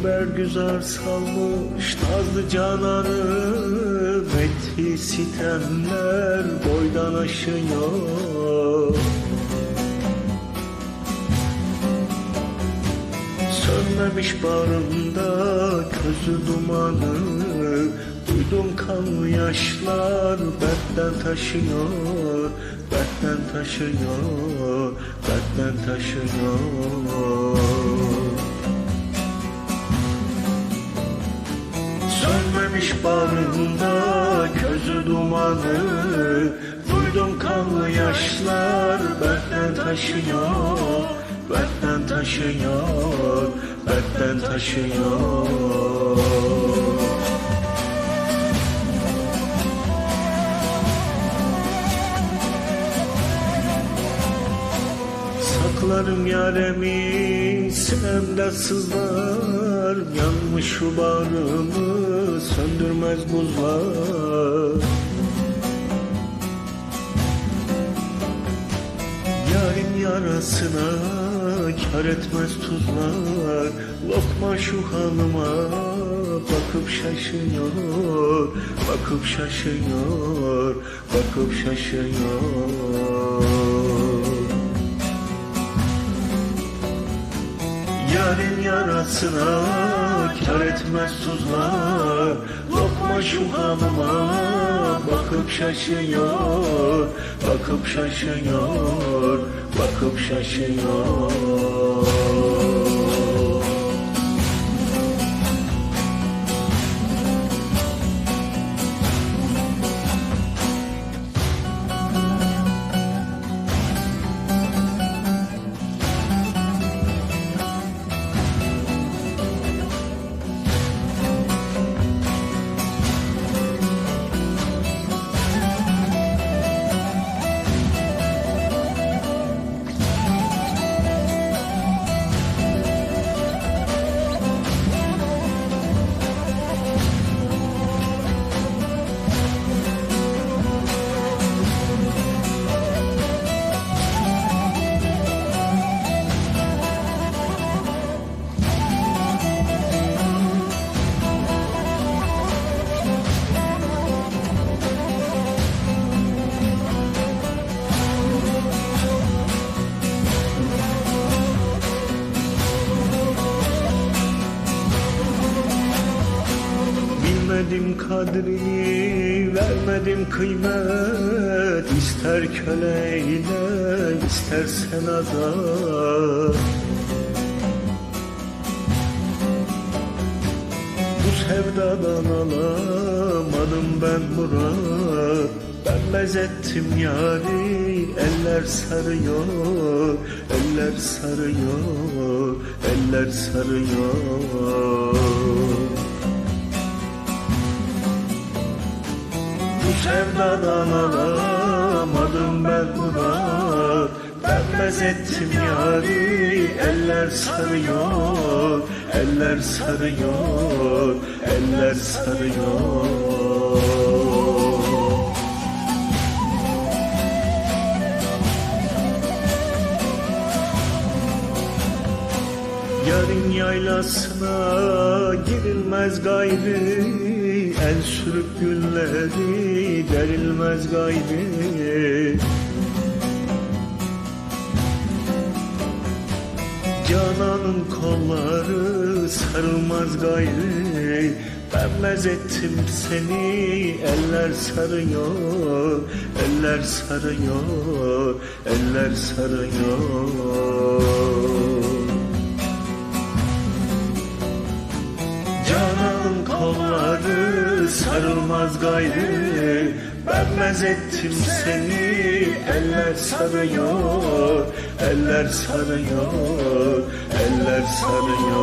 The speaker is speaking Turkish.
Biber güzel salmış nazlı cananı Metti sitemler boydan aşıyor. Sönmemiş bağrımda közü dumanı Duydum kanlı yaşlar dertten taşıyor Dertten taşıyor, dertten taşıyor bağrımda közü dumanı Duydum kanlı yaşlar benden taşıyor Benden taşıyor, benden taşıyor Saklarım yaremi sinemde sızlar Yanmış şu bağrımı söndürmez buzlar. Yarın yarasına kar etmez tuzlar. Lokma şu halıma bakıp şaşıyor Bakıp şaşıyor, bakıp şaşıyor Yarın yarasına kar etmez tuzlar. Lokma şu halıma bakıp şaşıyor. Bakıp şaşıyor, bakıp şaşıyor Bilmedim kadrini, vermedim kıymet. İster köleyle, istersen azat. Bu sevdadan alamadım ben murat. Ben ettim yari eller sarıyor Eller sarıyor Eller sarıyor sevdadan alamadım ben murat Ben ettim yari. Eller sarıyor. Eller sarıyor. Eller sarıyor Yarın yaylasına girilmez gayrı El sürüp gülleri derilmez gayrı Cananın kolları sarılmaz gayrı Ben ettim seni eller sarıyor Eller sarıyor Eller sarıyor Cananın kolları sarılmaz gayrı. Ben ettim seni eller sarıyor Eller sarıyor Eller sarıyor